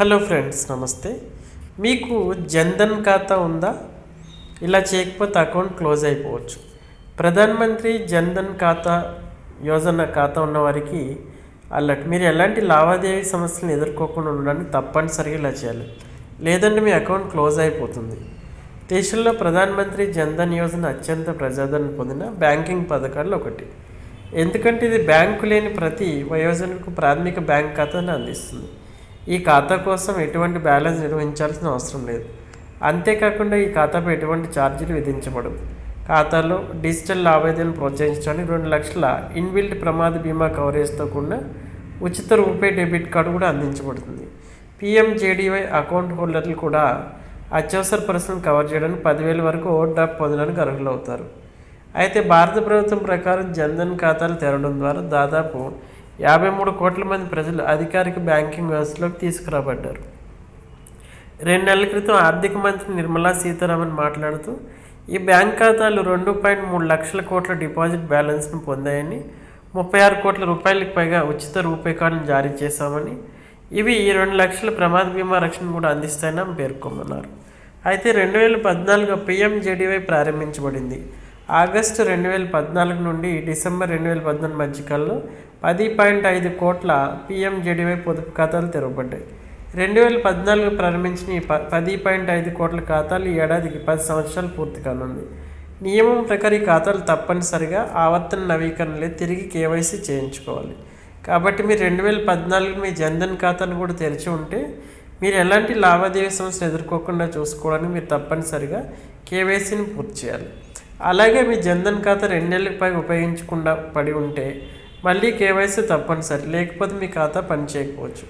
Hello friends నమస్తే. మీకు జన్ధన్ ఖాతా ఉందా? ఇలా చేయకపోతే అకౌంట్ క్లోజ్ అయిపోవచ్చు. ప్రధాన మంత్రి జన్ధన్ ఖాతా యోజన ఖాతా ఉన్నవారికి అలర్ట్. మీరు ఎలాంటి లావాదేవీ సమస్యలను ఎదుర్కోకుండా ఉండడానికి తప్పనిసరిగా ఇలా చేయాలి. లేదంటే మీ అకౌంట్ క్లోజ్ అయిపోతుంది. దేశంలో ప్రధాన మంత్రి జన్ధన్ యోజన అత్యంత ప్రజాదరణ పొందిన బ్యాంకింగ్ పథకాల్లో ఒకటి. ఎందుకంటే ఇది బ్యాంకు లేని ప్రతి వయోజనకు ప్రాథమిక బ్యాంక్ ఖాతాను అందిస్తుంది. ఈ ఖాతా కోసం ఎటువంటి బ్యాలెన్స్ నిర్వహించాల్సిన అవసరం లేదు. అంతేకాకుండా ఈ ఖాతాపై ఎటువంటి ఛార్జీలు విధించబడవు. ఖాతాలో డిజిటల్ లావాదేవీలను ప్రోత్సహించడానికి రెండు లక్షల ఇన్బిల్ట్ ప్రమాద బీమా కవరేజ్తో కూడిన ఉచిత రూపే డెబిట్ కార్డు కూడా అందించబడుతుంది. పిఎంజేడీవై అకౌంట్ హోల్డర్లు కూడా అత్యవసర పరిస్థితులను కవర్ చేయడానికి పదివేల వరకు ఓట్ డ్రాప్ పొందడానికి అర్హులవుతారు. అయితే భారత ప్రభుత్వం ప్రకారం జన్ధన్ ఖాతాలు తెరవడం ద్వారా దాదాపు యాభై మూడు కోట్ల మంది ప్రజలు అధికారిక బ్యాంకింగ్ వ్యవస్థలోకి తీసుకురాబడ్డారు. రెండు నెలల క్రితం ఆర్థిక మంత్రి నిర్మలా సీతారామన్ మాట్లాడుతూ ఈ బ్యాంక్ ఖాతాలు రెండు పాయింట్ మూడు లక్షల కోట్ల డిపాజిట్ బ్యాలెన్స్ను పొందాయని ముప్పై ఆరు కోట్ల రూపాయలకు పైగా ఉచిత రూపే కార్డును జారీ చేశామని ఇవి ఈ రెండు లక్షల ప్రమాద బీమా రక్షణ కూడా అందిస్తాయని ఆమె పేర్కొన్నారు. అయితే రెండు వేల పద్నాలుగు పిఎంజేడీవై ప్రారంభించబడింది. ఆగస్టు రెండు వేల పద్నాలుగు నుండి డిసెంబర్ రెండు వేల పద్నాలుగు మధ్యకాలంలో పది పాయింట్ ఐదు కోట్ల పిఎంజెడివై పొదుపు ఖాతాలు తెరవబడ్డాయి. రెండు వేల పద్నాలుగు ప్రారంభించిన ఈ ప పది పాయింట్ ఐదు కోట్ల ఖాతాలు ఈ ఏడాదికి పది సంవత్సరాలు పూర్తి కానుంది నియమం ప్రకారం ఈ ఖాతాలు తప్పనిసరిగా ఆవర్తన నవీకరణలే తిరిగి కేవైసీ చేయించుకోవాలి. కాబట్టి మీరు రెండు వేల పద్నాలుగు మీ జన్ధన్ ఖాతాను కూడా తెరిచి ఉంటే మీరు ఎలాంటి లావాదేవీ సమస్యలు ఎదుర్కోకుండా చూసుకోవడానికి మీరు తప్పనిసరిగా కేవైసీని పూర్తి చేయాలి. అలాగే మీ జన్ధన్ ఖాతా రెండేళ్ళకి పై ఉపయోగించకుండా పడి ఉంటే మళ్ళీ కేవైసీ తప్పనిసరి. లేకపోతే మీ ఖాతా పనిచేయకపోవచ్చు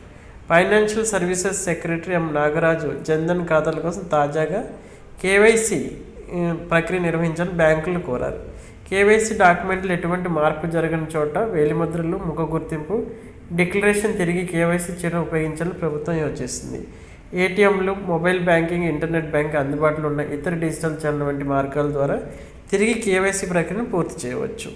financial services secretary M. Nagaraju Jan Dhan ఖాతాల కోసం తాజాగా కేవైసీ ప్రక్రియ నిర్వహించాలని బ్యాంకులు కోరారు. కేవైసీ డాక్యుమెంట్లు ఎటువంటి మార్పు జరగని చోట వేలిముద్రలు ముఖ గుర్తింపు డిక్లరేషన్ తిరిగి కేవైసీ చేయడం ఉపయోగించాలని ప్రభుత్వం యోచిస్తుంది. ఏటీఎంలు మొబైల్ బ్యాంకింగ్ ఇంటర్నెట్ బ్యాంక్ అందుబాటులో ఉన్న ఇతర డిజిటల్ ఛానల్ వంటి మార్గాల ద్వారా తిరిగి కేవైసీ ప్రక్రియను పూర్తి చేయవచ్చు.